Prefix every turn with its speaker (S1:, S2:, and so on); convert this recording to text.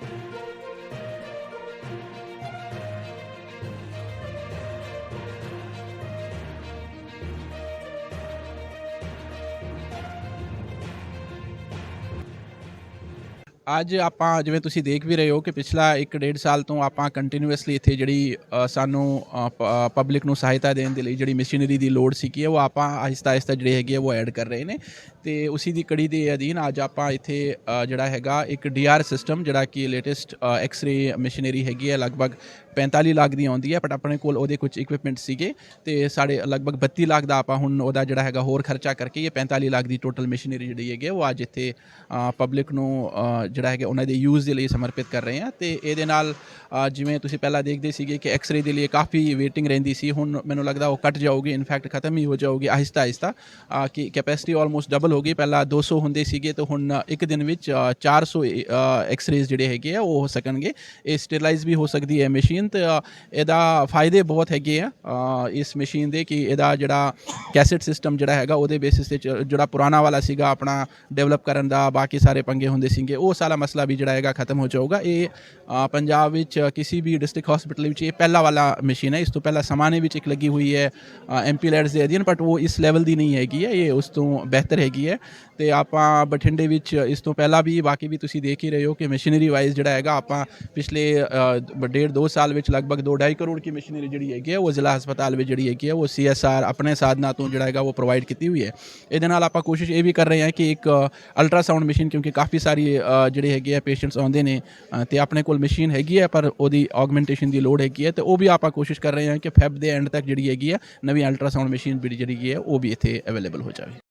S1: thank you ਅੱਜ ਆਪਾਂ ਜਿਵੇਂ ਤੁਸੀਂ ਦੇਖ ਵੀ ਰਹੇ ਹੋ ਕਿ ਪਿਛਲਾ 1.5 ਸਾਲ ਤੋਂ ਆਪਾਂ ਕੰਟੀਨਿਊਸਲੀ ਇੱਥੇ ਜਿਹੜੀ ਅ, ਸਾਨੂੰ ਪਬਲਿਕ ਨੂੰ ਸਹਾਇਤਾ ਦੇਣ ਦੇ ਲਈ ਜਿਹੜੀ ਮਸ਼ੀਨਰੀ ਦੀ ਲੋੜ ਸੀ ਕਿ ਉਹ ਆਪਾਂ ਆਹਿਸਤਾ ਆਹਿਸਤਾ ਜਿਹੜੇ ਹੈਗੇ ਆ ਉਹ ਐਡ ਕਰ ਰਹੇ ਨੇ। ਤੇ ਉਸੇ ਦੀ ਕੜੀ ਦੇ ਅਧੀਨ ਅੱਜ ਆਪਾਂ ਇੱਥੇ ਜਿਹੜਾ ਹੈਗਾ ਇੱਕ ਡੀਆਰ ਸਿਸਟਮ ਜਿਹੜਾ ਕਿ ਲੇਟੈਸਟ ਐਕਸ-ਰੇ ਮਸ਼ੀਨਰੀ ਹੈਗੀ ਹੈ ਲਗਭਗ 45 ਲੱਖ ਦੀ ਆਉਂਦੀ ਹੈ ਬਟ ਆਪਣੇ ਕੋਲ ਉਹਦੇ ਕੁਝ ਇਕਵਿਪਮੈਂਟ ਸੀਗੇ ਤੇ ਸਾਡੇ ਲਗਭਗ 32 ਲੱਖ ਦਾ ਆਪਾਂ ਹੁਣ ਉਹਦਾ ਜਿਹੜਾ ਹੈਗਾ ਹੋਰ ਖਰਚਾ ਕਰਕੇ ਇਹ 45 ਲੱਖ ਦੀ ਟੋਟਲ ਮਸ਼ੀਨਰੀ ਜਿਹੜੀ ਹੈਗੀ ਹੈ ਉਹ ਅੱਜ ਇੱਥੇ ਪਬਲਿਕ ਨੂੰ ਅ, ਜਿਹੜਾ ਹੈਗਾ ਉਹਨਾਂ ਦੇ ਯੂਜ਼ ਦੇ ਲਈ ਸਮਰਪਿਤ ਕਰ ਰਹੇ ਹਾਂ ਤੇ ਇਹਦੇ ਨਾਲ ਜਿਵੇਂ ਤੁਸੀਂ ਪਹਿਲਾਂ ਦੇਖਦੇ ਸੀਗੇ ਕਿ ਐਕਸ-ਰੇ ਦੇ ਲਈ ਕਾਫੀ ਵੇਟਿੰਗ ਰਹਿੰਦੀ ਸੀ ਹੁਣ ਮੈਨੂੰ ਲੱਗਦਾ ਉਹ ਕੱਟ ਜਾਊਗੀ ਇਨਫੈਕਟ ਖਤਮ ਹੀ ਹੋ ਜਾਊਗੀ ਆਹਿਸਤਾ ਆਹਿਸਤਾ ਕਿ ਕੈਪੈਸਿਟੀ ਆਲਮੋਸਟ ਡਬਲ ਹੋ ਗਈ ਪਹਿਲਾਂ 200 ਹੁੰਦੇ ਸੀਗੇ ਤੇ ਹੁਣ ਇੱਕ ਦਿਨ ਵਿੱਚ ਅ, 400 ਐਕਸ-ਰੇਜ਼ ਜਿਹੜੇ ਹੈਗੇ ਆ ਉਹ ਹੋ ਸਕਣਗੇ। ਇਹ ਸਟੇਰਲਾਈਜ਼ ਵੀ ਹੋ ਸਕਦੀ ਹੈ ਮਸ਼ੀਨ ਤੇ ਇਹਦਾ ਫਾਇਦੇ ਬਹੁਤ ਹੈਗੇ ਆ ਇਸ ਮਸ਼ੀਨ ਦੇ ਕਿ ਇਹਦਾ ਜਿਹੜਾ ਕੈਸਟ ਸਿਸਟਮ ਜਿਹੜਾ ਹੈਗਾ ਉਹਦੇ ਬੇਸਿਸ ਤੇ ਚ- ਜਿਹੜਾ ਪੁਰਾਣਾ ਵਾਲਾ ਸੀਗਾ ਆਪਣਾ ਡਿਵੈਲਪ ਕਰਨ ਦਾ ਬਾਕੀ ਸਾਰੇ ਪੰਗੇ ਹੁੰਦੇ ਸੀਗੇ ਉਹ ਵਾਲਾ ਮਸਲਾ ਵੀ ਜਿਹੜਾ ਹੈਗਾ ਖਤਮ ਹੋ ਜਾਊਗਾ। ਇਹ ਪੰਜਾਬ ਵਿੱਚ ਕਿਸੇ ਵੀ ਡਿਸਟ੍ਰਿਕਟ ਹਸਪੀਟਲ ਵਿੱਚ ਇਹ ਪਹਿਲਾ ਵਾਲਾ ਮਸ਼ੀਨ ਹੈ। ਇਸ ਤੋਂ ਪਹਿਲਾਂ ਸਮਾਨੇ ਵਿੱਚ ਇੱਕ ਲੱਗੀ ਹੋਈ ਹੈ ਐਮਪੀ ਲੈਡਸ ਦੇ ਅਧੀਨ ਬਟ ਉਹ ਇਸ ਲੈਵਲ ਦੀ ਨਹੀਂ ਹੈਗੀ ਹੈ। ਇਹ ਉਸ ਤੋਂ ਬਿਹਤਰ ਹੈਗੀ ਹੈ। ਤੇ ਆਪਾਂ ਬਠਿੰਡੇ ਵਿੱਚ ਇਸ ਤੋਂ ਪਹਿਲਾਂ ਵੀ, ਬਾਕੀ ਵੀ ਤੁਸੀਂ ਦੇਖ ਹੀ ਰਹੇ ਹੋ ਕਿ ਮਸ਼ੀਨਰੀ ਵਾਈਜ਼ ਜਿਹੜਾ ਹੈਗਾ, ਆਪਾਂ ਪਿਛਲੇ ਡੇਢ ਦੋ ਸਾਲ ਵਿੱਚ ਲਗਭਗ 2.5 ਕਰੋੜ ਦੀ ਮਸ਼ੀਨਰੀ ਜਿਹੜੀ ਹੈਗੀ ਹੈ, ਉਹ ਜ਼ਿਲ੍ਹਾ ਹਸਪਤਾਲ ਵਿੱਚ ਜਿਹੜੀ ਹੈਗੀ ਹੈ, ਉਹ ਸੀਐਸਆਰ ਆਪਣੇ ਸਾਧਨਾਂ ਤੋਂ ਜਿਹੜਾ ਹੈਗਾ, ਉਹ ਪ੍ਰੋਵਾਈਡ ਕੀਤੀ ਹੋਈ ਹੈ। ਇਹਦੇ ਨਾਲ ਆਪਾਂ ਕੋਸ਼ਿਸ਼ ਇਹ ਵੀ ਕਰ ਰਹੇ ਹਾਂ ਕਿ ਇੱਕ ਅਲਟਰਾਸਾਊਂਡ ਮਸ਼ੀਨ ਕਿਉਂਕਿ ਕਾਫੀ ਸਾਰੀ ਜਿਹੜੇ ਹੈਗੇ ਆ ਪੇਸ਼ੈਂਟਸ ਆਉਂਦੇ ਨੇ ਅ, ਤੇ ਆਪਣੇ ਕੋਲ ਮਸ਼ੀਨ ਹੈਗੀ ਹੈ ਪਰ ਉਹਦੀ ਆਗਮੈਂਟੇਸ਼ਨ ਦੀ ਲੋੜ ਹੈਗੀ ਹੈ ਤੇ ਉਹ ਵੀ ਆਪਾਂ ਕੋਸ਼ਿਸ਼ ਕਰ ਰਹੇ ਹਾਂ ਕਿ ਫੈਬ ਦੇ ਐਂਡ ਤੱਕ ਜਿਹੜੀ ਹੈਗੀ ਆ ਨਵੀਂ ਅਲਟਰਾਸਾਊਂਡ ਮਸ਼ੀਨ ਵੀ ਜਿਹੜੀ ਹੈਗੀ ਹੈ ਉਹ ਵੀ ਇੱਥੇ ਅਵੇਲੇਬਲ ਹੋ ਜਾਵੇ।